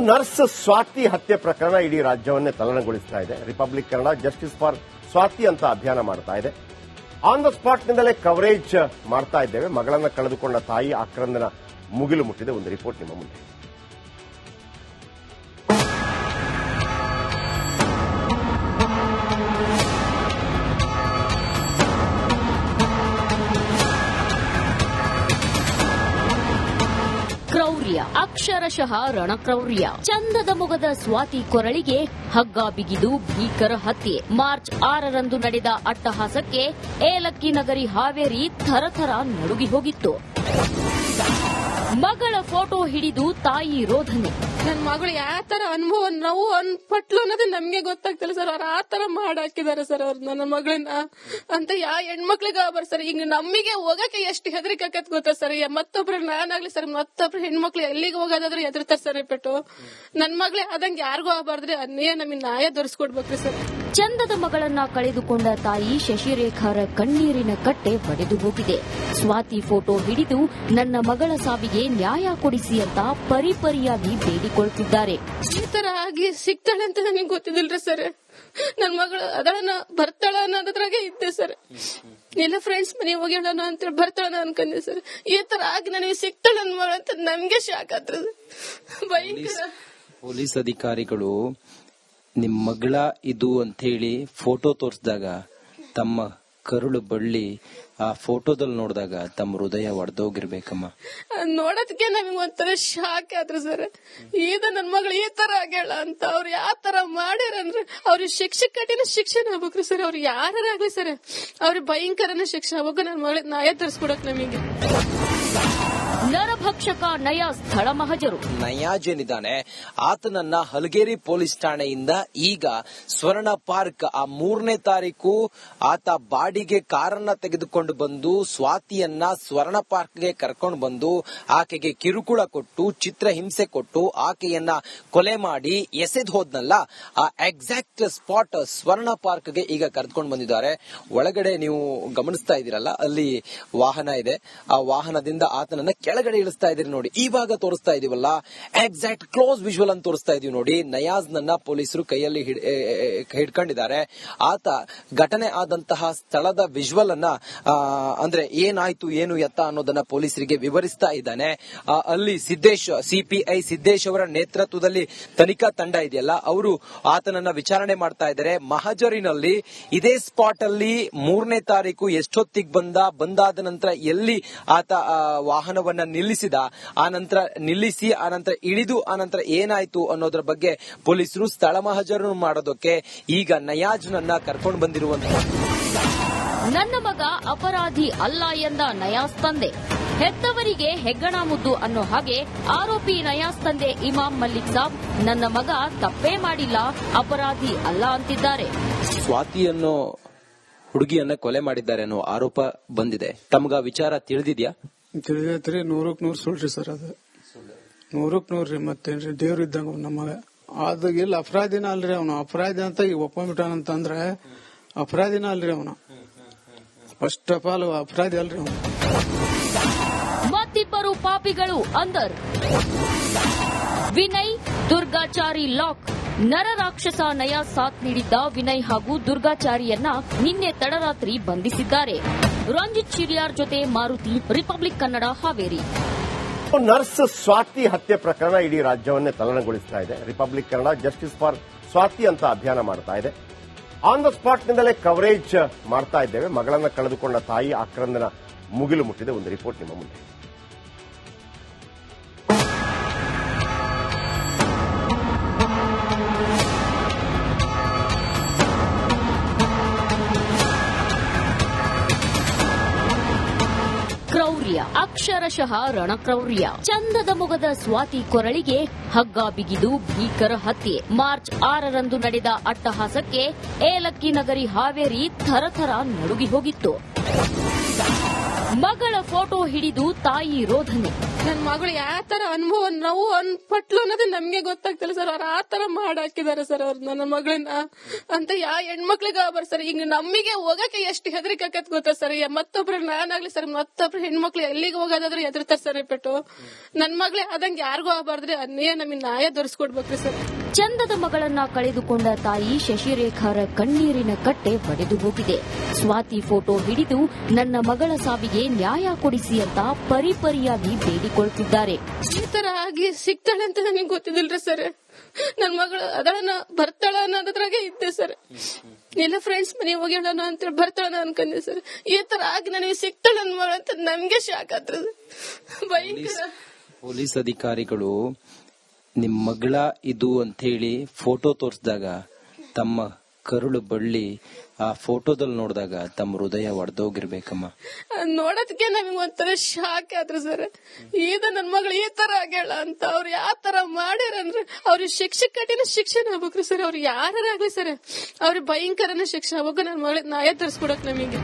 Nurse Swati ಹತ್ಯೆ ಪ್ರಕರಣ ಇಡೀ ರಾಜ್ಯವನ್ನೇ ತಲ್ಲಣಗೊಳಿಸ್ತಾ ಇದೆ. Republic Kannada justice for Swati ಅಂತ ಅಭಿಯಾನ ಮಾಡ್ತಾ ಇದೆ. ಆನ್ ದ ಸ್ಪಾಟ್ ನಿಂದಲೇ ಕವರೇಜ್ ಮಾಡ್ತಾ ಇದ್ದೇವೆ. ಮಗಳನ್ನ ಕಳೆದುಕೊಂಡ ತಾಯಿ ಆಕ್ರಂದನ ಮುಗಿಲು ಮುಟ್ಟಿದೆ. ಒಂದು ರಿಪೋರ್ಟ್ ನಿಮ್ಮ ಮುಂದೆ. ಅಕ್ಷರಶಃ ರಣಕ್ರೌರ್ಯ. ಚಂದದ ಮುಗದ ಸ್ವಾತಿ ಕೊರಳಿಗೆ ಹಗ್ಗ ಬಿಗಿದು ಭೀಕರ ಹತ್ಯೆ. ಮಾರ್ಚ್ ಆರರಂದು ನಡೆದ ಅಟ್ಟಹಾಸಕ್ಕೆ ಏಲಕ್ಕಿ ನಗರಿ ಹಾವೇರಿ ಥರಥರ ನಡುಗಿ ಹೋಗಿತ್ತು. ಮಗಳ ಫೋಟೋ ಹಿಡಿದು ತಾಯಿ ರೋಧನೆ. ನನ್ ಮಗಳು ಯಾವ ತರ ಅನುಭವ, ನೋವು ಅನ್ಪಟ್ಲು ಅನ್ನೋದು ನಮ್ಗೆ ಗೊತ್ತಾಗ್ತಿಲ್ಲ ಸರ್ ಅವ್ರ ಆತರ ತರ ಮಾಡಾಕಿದಾರೆ ಸರ್ ಅವ್ರ ನನ್ನ ಮಗಳನ್ನ. ಅಂತ ಯಾ ಹೆಣ್ಮಕ್ಳಿಗೆ ಬರ್ ಸರ್ ಈಗ ನಮಗೆ ಹೋಗಕ್ಕೆ ಎಷ್ಟು ಹೆದರಿಕೆ ಆಕತ್ ಗೊತ್ತಾ ಸರ್ ಮತ್ತೊಬ್ರು ನಾನಾಗ್ಲಿ ಸರ್ ಮತ್ತೊಬ್ರು ಹೆಣ್ಮಕ್ಳು ಎಲ್ಲಿಗೆ ಹೋಗೋದಾದ್ರೂ ಹೆದರ್ತಾರೆ ಸರ್ ಬಿಟ್ಟು ನನ್ ಮಗಳೇ ಆದಂಗೆ ಯಾರಿಗೂ ಆಗಬಾರ್ದ್ರೆ ಅನ್ನೇ ನಮಗೆ ನ್ಯಾಯ ದೊರಸ್ಕೊಡ್ಬೇಕ್ರಿ ಸರ್ ಚಂದದ ಮಗಳನ್ನ ಕಳೆದುಕೊಂಡ ತಾಯಿ ಶಶಿರೇಖಾರ ಕಣ್ಣೀರಿನ ಕಟ್ಟೆ ಒಡೆದು ಹೋಗಿದೆ. ಸ್ವಾತಿ ಫೋಟೋ ಹಿಡಿದು ನನ್ನ ಮಗಳ ಸಾವಿಗೆ ನ್ಯಾಯ ಕೊಡಿಸಿ ಅಂತ ಪರಿಪರಿಯಾಗಿ ಬೇಡಿಕೊಳ್ಳುತ್ತಿದ್ದಾರೆ ಈ ತರ ಆಗಿ ಸಿಗ್ತಾಳೆ ಅಂತ ನನಗೆ ಗೊತ್ತಿದಿಲ್ರಿ ಸರ್. ನನ್ ಮಗಳು ಅದಳನ ಬರ್ತಾಳ ಅನ್ನೋದ್ರಾಗೆ ಇದ್ದೆ ಸರ್. ಎಲ್ಲ ಫ್ರೆಂಡ್ಸ್ ಮನೆ ಹೋಗಿ ಹೇಳೋಣ ಅಂತ ಬರ್ತಾಳ ಅನ್ಕೊಂಡೆ ಸರ್. ಈ ತರ ಆಗಿ ನನಗೆ ಸಿಗ್ತಾಳೆ ನನ್ ಮಗಳು ಅಂತ ನಮ್ಗೆ ಶಾಕ್ ಆತ್ರ ಭಯಂಕರ. ಪೊಲೀಸ್ ಅಧಿಕಾರಿಗಳು ನಿಮ್ ಮಗಳ ಇದು ಅಂತ ಹೇಳಿ ಫೋಟೋ ತೋರಿಸಿದಾಗ ತಮ್ಮ ಕರುಳು ಬಳ್ಳಿ ಆ ಫೋಟೋದಲ್ಲಿ ನೋಡಿದಾಗ ತಮ್ಮ ಹೃದಯ ಒಡೆದೋಗಿರ್ಬೇಕಮ್ಮ. ನೋಡೋದಕ್ಕೆ ನಮಗೆ ಒಂಥರ ಶಾಕ್ ಆದ್ರು ಸರ್. ಈದ ನನ್ ಮಗಳು ಈ ತರ ಆಗ್ಯಾಳ ಅಂತ ಅವ್ರು ಯಾವ ತರ ಮಾಡ್ಯಾರಂದ್ರೆ ಅವ್ರ ಶಿಕ್ಷೆ ಕಠಿಣ ಶಿಕ್ಷಣ ಆಗ್ಬೇಕ್ರಿ ಸರ್. ಅವ್ರು ಯಾರಾಗ್ಲಿ ಸರ್. ಅವ್ರಿಗೆ ಭಯಂಕರನ ಶಿಕ್ಷೆ ಆಗ್ಬೇಕು. ನನ್ ಮಗಳಿಗೆ ನ್ಯಾಯ ತರಿಸ್ಕೊಡಕ್ ನಮಗೆ. ನರಭಕ್ಷಕ ನಯ ಸ್ಥಳ ಮಹಜರು. ನಯಾಜೇನಿದ್ದಾನೆ ಆತನನ್ನ ಹಲಗೇರಿ ಪೊಲೀಸ್ ಠಾಣೆಯಿಂದ ಈಗ ಸ್ವರ್ಣ ಪಾರ್ಕ್ ಆ ಮೂರನೇ ತಾರೀಕು ಆತ ಬಾಡಿಗೆ ಕಾರನ್ನ ತೆಗೆದುಕೊಂಡು ಬಂದು ಸ್ವಾತಿಯನ್ನ ಸ್ವರ್ಣ ಪಾರ್ಕ್ಗೆ ಕರ್ಕೊಂಡು ಬಂದು ಆಕೆಗೆ ಕಿರುಕುಳ ಕೊಟ್ಟು ಚಿತ್ರ ಹಿಂಸೆ ಕೊಟ್ಟು ಆಕೆಯನ್ನ ಕೊಲೆ ಮಾಡಿ ಎಸೆದ್ ಹೋದ್ನಲ್ಲ, ಆ ಎಕ್ಸಾಕ್ಟ್ ಸ್ಪಾಟ್ ಸ್ವರ್ಣ ಪಾರ್ಕ್ಗೆ ಈಗ ಕರೆದುಕೊಂಡು ಬಂದಿದ್ದಾರೆ. ಒಳಗಡೆ ನೀವು ಗಮನಿಸ್ತಾ ಇದೀರಲ್ಲ ಅಲ್ಲಿ ವಾಹನ ಇದೆ. ಆ ವಾಹನದಿಂದ ಆತನನ್ನ ಕೆಳಗಡೆ ಇಳಿಸ್ತಾ ಇದೀರಿ ನೋಡಿ. ಇವಾಗ ತೋರಿಸ್ತಾ ಇದೀವಲ್ಲ. ಎಕ್ಸಾಕ್ಟ್ ಕ್ಲೋಸ್ ವಿಜುವಲ್ ಅಂತ ತೋರಿಸ್ತಾ ಇದೀವಿ ನೋಡಿ. ನಯಾಜ್ ನನ್ನ ಪೊಲೀಸರು ಕೈಯಲ್ಲಿ ಹಿಡ್ಕೊಂಡಿದ್ದಾರೆ. ಆತ ಘಟನೆ ಆದಂತಹ ಸ್ಥಳದ ವಿಜುವಲ್ ಅನ್ನ ಅಂದ್ರೆ ಏನಾಯ್ತು, ಏನು ಎತ್ತ ಅನ್ನೋದನ್ನ ಪೊಲೀಸರಿಗೆ ವಿವರಿಸ್ತಾ ಇದ್ದಾನೆ. ಅಲ್ಲಿ ಸಿದ್ದೇಶ್, ಸಿಪಿಐ ಸಿದ್ದೇಶ್ ಅವರ ನೇತೃತ್ವದಲ್ಲಿ ತನಿಖಾ ತಂಡ ಇದೆಯಲ್ಲ, ಅವರು ಆತನನ್ನ ವಿಚಾರಣೆ ಮಾಡ್ತಾ ಇದ್ದಾರೆ. ಮಹಜರಿನಲ್ಲಿ ಇದೇ ಸ್ಪಾಟ್ ಅಲ್ಲಿ ಮೂರನೇ ತಾರೀಕು ಎಷ್ಟೊತ್ತಿಗೆ ಬಂದ, ಬಂದಾದ ನಂತರ ಎಲ್ಲಿ ಆತ ವಾಹನವನ್ನ ನಿಲ್ಲಿಸಿದ ಆ ನಂತರ ನಿಲ್ಲಿಸಿ ಆ ನಂತರ ಇಳಿದು ಆ ನಂತರ ಏನಾಯ್ತು ಅನ್ನೋದ್ರ ಬಗ್ಗೆ ಪೊಲೀಸರು ಸ್ಥಳ ಮಹಜರು ಮಾಡೋದಕ್ಕೆ ಈಗ ನಯಾಜ್ನನ್ನ ಕರ್ಕೊಂಡು ಬಂದಿರುವಂತ ನನ್ನ ಮಗ ಅಪರಾಧಿ ಅಲ್ಲ ಎಂದ ನಯಾಸ್ ತಂದೆ. ಹೆತ್ತವರಿಗೆ ಹೆಗ್ಗಣ ಮುದ್ದು ಅನ್ನೋ ಹಾಗೆ ಆರೋಪಿ ನಯಾಸ್ ತಂದೆ ಇಮಾಮ್ ಮಲ್ಲಿಕ್ ಸಾಬ್ ನನ್ನ ಮಗ ತಪ್ಪೇ ಮಾಡಿಲ್ಲ ಅಪರಾಧಿ ಅಲ್ಲ ಅಂತಿದ್ದಾರೆ. ಸ್ವಾತಿಯನ್ನು ಹುಡುಗಿಯನ್ನ ಕೊಲೆ ಮಾಡಿದ್ದಾರೆ ಅನ್ನೋ ಆರೋಪ ಬಂದಿದೆ. ತಮ್ಗ ವಿಚಾರ ತಿಳಿದಿದ್ಯಾ? ತಿಳಿದೈತ್ರಿ ನೂರಕ್ ನೂರ್ ಸುಳ್ರಿ ಸರ್ ಅದು. ನೂರಕ್ ನೂರ್ರಿ ಮತ್ತೇನ್ರಿ? ದೇವ್ರ ಇದ್ದಂಗ ನಮಗ ಮಗ. ಅದ ಇಲ್ಲ ಅಪರಾಧಿನ ಅಲ್ರಿ ಅವನು. ಅಪರಾಧಿ ಅಂತ ಈಗ ಅಂತಂದ್ರೆ ಅಪರಾಧಿನ ಅಲ್ರಿ ಅವನು. ಫಸ್ಟ್ ಆಫ್ ಆಲ್ ಅಪರಾಧಿ ಅಲ್ರಿ ಅವನು. ಮತ್ತಿಬ್ಬರು ಪಾಪಿಗಳು ಅಂದರ್. ವಿನಯ್, ದುರ್ಗಾಚಾರಿ ಲಾಕ್. ನರರಾಕ್ಷಸ ನಯ ಸಾಥ್ ನೀಡಿದ್ದ ವಿನಯ್ ಹಾಗೂ ದುರ್ಗಾಚಾರಿಯನ್ನ ನಿನ್ನೆ ತಡರಾತ್ರಿ ಬಂಧಿಸಿದ್ದಾರೆ. ರಂಜಿತ್ ಚಿರಿಯಾರ್ ಜೊತೆ ಮಾರುತಿ, ರಿಪಬ್ಲಿಕ್ ಕನ್ನಡ ಹಾವೇರಿ. ನರ್ಸ್ ಸ್ವಾತಿ ಹತ್ಯೆ ಪ್ರಕರಣ ಇಡೀ ರಾಜ್ಯವನ್ನೇ ತಲ್ಲಣಗೊಳಿಸ್ತಾ ಇದೆ. Republic Kannada justice for Swati ಅಂತ ಅಭಿಯಾನ ಮಾಡ್ತಾ ಇದೆ. ಆನ್ ದ ಸ್ಪಾಟ್ ನಿಂದಲೇ ಕವರೇಜ್ ಮಾಡ್ತಾ ಇದ್ದೇವೆ. ಮಗಳನ್ನ ಕಳೆದುಕೊಂಡ ತಾಯಿ ಆಕ್ರಂದನ ಮುಗಿಲು ಮುಟ್ಟಿದೆ. ಒಂದು ರಿಪೋರ್ಟ್ ನಿಮ್ಮ ಮುಂದೆ. ಅಕ್ಷರಶಃ ರಣಕ್ರೌರ್ಯ. ಚಂದದ ಮುಗದ ಸ್ವಾತಿ ಕೊರಳಿಗೆ ಹಗ್ಗ ಬಿಗಿದು ಭೀಕರ ಹತ್ಯೆ. ಮಾರ್ಚ್ ಆರರಂದು ನಡೆದ ಅಟ್ಟಹಾಸಕ್ಕೆ ಏಲಕ್ಕಿ ನಗರಿ ಹಾವೇರಿ ಥರಥರ ನಡುಗಿ ಹೋಗಿತ್ತು. ಮಗಳ ಫೋಟೋ ಹಿಡಿದು ತಾಯಿ ರೋಧನೆ. ನನ್ ಮಗಳು ಯಾವ ತರ ಅನುಭವ, ನಾವು ಅನ್ಪಟ್ಲು ಅನ್ನೋದು ನಮ್ಗೆ ಗೊತ್ತಾಗ್ತಿಲ್ಲ ಸರ್ ಅವ್ರು ಆ ಮಾಡಾಕಿದಾರೆ ಸರ್ ಅವ್ರು ನನ್ನ ಮಗಳನ್ನ. ಅಂತ ಯಾ ಹೆಣ್ಮಕ್ಳಿಗೆ ಬರ್ ಸರ್ ಈಗ ನಮಗೆ ಹೋಗಕ್ಕೆ ಎಷ್ಟು ಹೆದರಿಕೆ ಆಕತ್ ಗೊತ್ತಾ ಸರ್ ಮತ್ತೊಬ್ರು ನಾನಾಗ್ಲಿ ಸರ್ ಮತ್ತೊಬ್ರು ಹೆಣ್ಮಕ್ಳು ಎಲ್ಲಿಗೆ ಹೋಗೋದಾದ್ರೂ ಹೆದರ್ತಾರೆ ಸರ್ ಬಿಟ್ಟು ನನ್ ಮಗಳೇ ಆದಂಗೆ ಯಾರಿಗೂ ಆಗ್ಬಾರ್ದ್ರಿ. ಅನ್ನೇ ನಮಗೆ ನ್ಯಾಯ ದೊರಸ್ಕೊಡ್ಬೇಕ್ರಿ ಸರ್ ಚಂದದ ಮಗಳನ್ನ ಕಳೆದುಕೊಂಡ ತಾಯಿ ಶಶಿರೇಖಾರ ಕಣ್ಣೀರಿನ ಕಟ್ಟೆ ಒಡೆದು ಹೋಗಿದೆ. ಸ್ವಾತಿ ಫೋಟೋ ಹಿಡಿದು ನನ್ನ ಮಗಳ ಸಾವಿಗೆ ನ್ಯಾಯ ಕೊಡಿಸಿ ಅಂತ ಪರಿಪರಿಯಾಗಿ ಬೇಡಿಕೊಳ್ತಿದ್ದಾರೆ. ಈ ತರ ಆಗಿ ಸಿಗ್ತಾಳೆ ಅಂತ ನನಗೆ ಗೊತ್ತಿದಿಲ್ರಿ ಸರ್. ನನ್ನ ಮಗಳು ಅದಳನ ಬರ್ತಾಳ ಅನ್ನೋದ್ರಾಗೆ ಇದ್ದೆ ಸರ್. ಎಲ್ಲ ಫ್ರೆಂಡ್ಸ್ ಮನೆ ಹೋಗ್ಯಾಳನ ಅಂತ ಬರ್ತಾಳ ಅನ್ಕೊಂಡೆ ಸರ್. ಈ ತರ ಆಗಿ ನನಗೆ ಸಿಗ್ತಾಳೆ ಮಗಳು ಅಂತ ನಮ್ಗೆ ಶಾಕ್ ಆತ್ರ ಭಯಂಕರ. ಪೊಲೀಸ್ ಅಧಿಕಾರಿಗಳು ನಿಮ್ ಮಗಳ ಇದು ಅಂತ ಹೇಳಿ ಫೋಟೋ ತೋರಿಸಿದಾಗ ತಮ್ಮ ಕರುಳು ಬಳ್ಳಿ ಆ ಫೋಟೋದಲ್ಲಿ ನೋಡಿದಾಗ ತಮ್ಮ ಹೃದಯ ಒಡೆದೋಗಿರ್ಬೇಕಮ್ಮ. ನೋಡೋದಕ್ಕೆ ನಮಗೆ ಒಂಥರ ಶಾಕ್ ಆದ್ರು ಸರ್. ಇದು ನನ್ನ ಮಗಳು ಈ ತರ ಆಗ್ಯಾಳ ಅಂತ ಅವ್ರು ಯಾವ ತರ ಮಾಡ್ಯಾರಂದ್ರೆ ಅವ್ರ ಶಿಕ್ಷೆ ಕಠಿಣ ಶಿಕ್ಷಣ ಆಗ್ಬೇಕ್ರಿ ಸರ್. ಅವ್ರು ಯಾರಾಗ್ಲಿ ಸರ್. ಅವ್ರಿಗೆ ಭಯಂಕರನ ಶಿಕ್ಷೆ ಆಗ್ಬೇಕು ನನ್ನ ಮಗಳಿಗೆ ನಾಯೇ ತರಿಸ್ಕೊಡಕ್ ನಮಗೆ.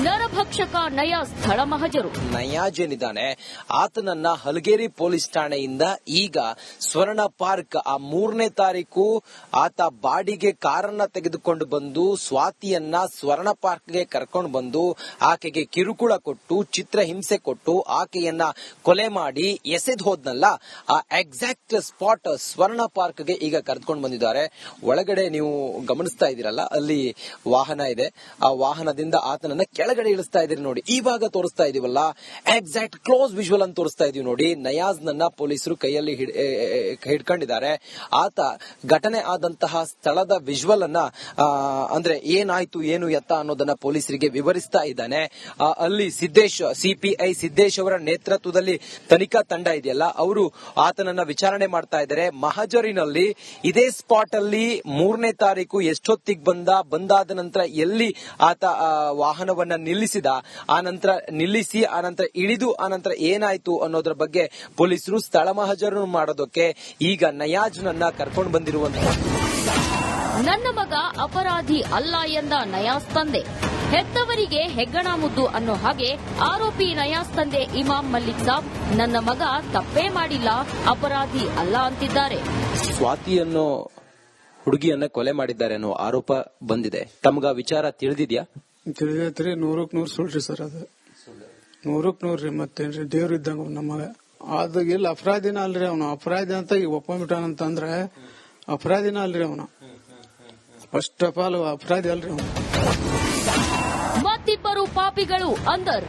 ನರಭಕ್ಷಕ ನಯ ಸ್ಥಳ ಮಹಜರು. ನಯಾಜ್ ಏನಿದ್ದಾನೆ ಆತನನ್ನ ಹಲಗೇರಿ ಪೊಲೀಸ್ ಠಾಣೆಯಿಂದ ಈಗ ಸ್ವರ್ಣ ಪಾರ್ಕ್ ಆ ಮೂರನೇ ತಾರೀಕು ಆತ ಬಾಡಿಗೆ ಕಾರನ್ನ ತೆಗೆದುಕೊಂಡು ಬಂದು ಸ್ವಾತಿಯನ್ನ ಸ್ವರ್ಣ ಪಾರ್ಕ್ಗೆ ಕರ್ಕೊಂಡು ಬಂದು ಆಕೆಗೆ ಕಿರುಕುಳ ಕೊಟ್ಟು ಚಿತ್ರ ಹಿಂಸೆ ಕೊಟ್ಟು ಆಕೆಯನ್ನ ಕೊಲೆ ಮಾಡಿ ಎಸೆದ್ ಹೋದ್ನಲ್ಲ, ಆ ಎಕ್ಸಾಕ್ಟ್ ಸ್ಪಾಟ್ ಸ್ವರ್ಣ ಪಾರ್ಕ್ಗೆ ಈಗ ಕರೆದುಕೊಂಡು ಬಂದಿದ್ದಾರೆ. ಒಳಗಡೆ ನೀವು ಗಮನಿಸ್ತಾ ಇದೀರಲ್ಲ ಅಲ್ಲಿ ವಾಹನ ಇದೆ. ಆ ವಾಹನದಿಂದ ಆತನನ್ನ ಕೆಳಗಡೆ ಇಳಿಸ್ತಾ ಇದೀರಿ ನೋಡಿ. ಇವಾಗ ತೋರಿಸ್ತಾ ಇದೀವಲ್ಲ. ಎಕ್ಸಾಕ್ಟ್ ಕ್ಲೋಸ್ ವಿಜುವಲ್ ಅಂತ ತೋರಿಸ್ತಾ ಇದೀವಿ ನೋಡಿ. ನಯಾಜ್ ನನ್ನ ಪೊಲೀಸರು ಕೈಯಲ್ಲಿ ಹಿಡ್ಕೊಂಡಿದ್ದಾರೆ. ಆತ ಘಟನೆ ಆದಂತಹ ಸ್ಥಳದ ವಿಜುವಲ್ ಅನ್ನ ಅಂದ್ರೆ ಏನಾಯ್ತು ಏನು ಎತ್ತ ಅನ್ನೋದನ್ನ ಪೊಲೀಸರಿಗೆ ವಿವರಿಸ್ತಾ ಇದ್ದಾನೆ. ಅಲ್ಲಿ ಸಿದ್ದೇಶ್ ಸಿಪಿಐ ಸಿದ್ದೇಶ್ ಅವರ ನೇತೃತ್ವದಲ್ಲಿ ತನಿಖಾ ತಂಡ ಇದೆಯಲ್ಲ ಅವರು ಆತನನ್ನ ವಿಚಾರಣೆ ಮಾಡ್ತಾ ಇದ್ದಾರೆ. ಮಹಜರಿನಲ್ಲಿ ಇದೇ ಸ್ಪಾಟ್ ಅಲ್ಲಿ ಮೂರನೇ ತಾರೀಕು ಎಷ್ಟೊತ್ತಿಗೆ ಬಂದ ಬಂದಾದ ನಂತರ ಎಲ್ಲಿ ಆತ ಆ, ನಿಲ್ಲಿಸಿದ ಆ ನಂತರ ನಿಲ್ಲಿಸಿ ಆ ನಂತರ ಇಳಿದು ಆ ನಂತರ ಏನಾಯ್ತು ಅನ್ನೋದ್ರ ಬಗ್ಗೆ ಪೊಲೀಸರು ಸ್ಥಳ ಮಹಜರು ಮಾಡೋದಕ್ಕೆ ಈಗ ನಯಾಜ್ನನ್ನ ಕರ್ಕೊಂಡು ಬಂದಿರುವಂತ ನನ್ನ ಮಗ ಅಪರಾಧಿ ಅಲ್ಲ ಎಂದ ನಯಾಸ್ ತಂದೆ. ಹೆತ್ತವರಿಗೆ ಹೆಗ್ಗಣ ಮುದ್ದು ಅನ್ನೋ ಹಾಗೆ ಆರೋಪಿ ನಯಾಸ್ ತಂದೆ ಇಮಾಮ್ ಮಲ್ಲಿಕ್ ಸಾಬ್ ನನ್ನ ಮಗ ತಪ್ಪೇ ಮಾಡಿಲ್ಲ ಅಪರಾಧಿ ಅಲ್ಲ ಅಂತಿದ್ದಾರೆ. ಸ್ವಾತಿಯನ್ನು ಹುಡುಗಿಯನ್ನ ಕೊಲೆ ಮಾಡಿದ್ದಾರೆ ಅನ್ನೋ ಆರೋಪ ಬಂದಿದೆ. ತಮ್ಗ ವಿಚಾರ ತಿಳಿದಿದ್ಯಾ? ತಿಳಿದೈತ್ರಿ ನೂರಕ್ ನೂರ್ ಸುಳ್ರಿ ಸರ್ ಅದು. ನೂರಕ್ ನೂರ್ರಿ ಮತ್ತೇನ್ರಿ? ದೇವ್ರ ಇದ್ದಂಗ ನಮಗ ಮಗ. ಅದ ಇಲ್ಲ ಅಪರಾಧಿನ ಅಲ್ರಿ ಅವನು. ಅಪರಾಧಿ ಅಂತ ಈಗ ಅಂತಂದ್ರೆ ಅಪರಾಧಿನ ಅಲ್ರಿ ಅವನು. ಫಸ್ಟ್ ಆಫ್ ಆಲ್ ಅಪರಾಧಿ ಅಲ್ರಿ ಅವನು. ಮತ್ತಿಬ್ಬರು ಪಾಪಿಗಳು ಅಂದರ್.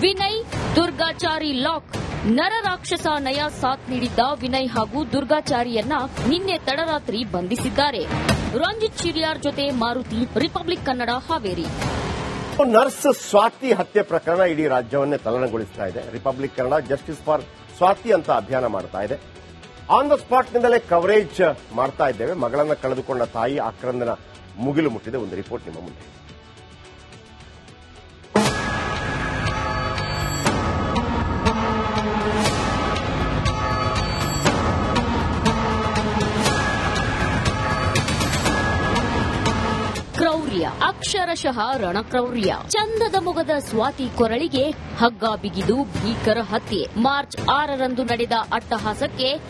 ವಿನಯ್, ದುರ್ಗಾಚಾರಿ ಲಾಕ್. ನರರಾಕ್ಷಸ ನಯ ಸಾಥ್ ನೀಡಿದ್ದ ವಿನಯ್ ಹಾಗೂ ದುರ್ಗಾಚಾರಿಯನ್ನ ನಿನ್ನೆ ತಡರಾತ್ರಿ ಬಂಧಿಸಿದ್ದಾರೆ. ರಂಜಿತ್ ಚಿರಿಯಾರ್ ಜೊತೆ ಮಾರುತಿ, ರಿಪಬ್ಲಿಕ್ ಕನ್ನಡ ಹಾವೇರಿ. ನರ್ಸ್ ಸ್ವಾತಿ ಹತ್ಯೆ ಪ್ರಕರಣ ಇಡೀ ರಾಜ್ಯವನ್ನೇ ತಲ್ಲಣಗೊಳಿಸ್ತಾ ಇದೆ. Republic Kannada justice for Swati ಅಂತ ಅಭಿಯಾನ ಮಾಡ್ತಾ ಇದೆ. ಆನ್ ದ ಸ್ಪಾಟ್ ನಿಂದಲೇ ಕವರೇಜ್ ಮಾಡ್ತಾ ಇದ್ದೇವೆ. ಮಗಳನ್ನ ಕಳೆದುಕೊಂಡ ತಾಯಿ ಆಕ್ರಂದನ ಮುಗಿಲು ಮುಟ್ಟಿದೆ. ಒಂದು ರಿಪೋರ್ಟ್ ನಿಮ್ಮ ಮುಂದೆ. ಅಕ್ಷರಶಃ ರಣಕ್ರೌರ್ಯ. ಚಂದದ ಮುಗದ ಸ್ವಾತಿ ಕೊರಳಿಗೆ ಹಗ್ಗ ಬಿಗಿದು ಭೀಕರ ಹತ್ಯೆ. ಮಾರ್ಚ್ ಆರರಂದು ನಡೆದ ಅಟ್ಟಹಾಸಕ್ಕೆ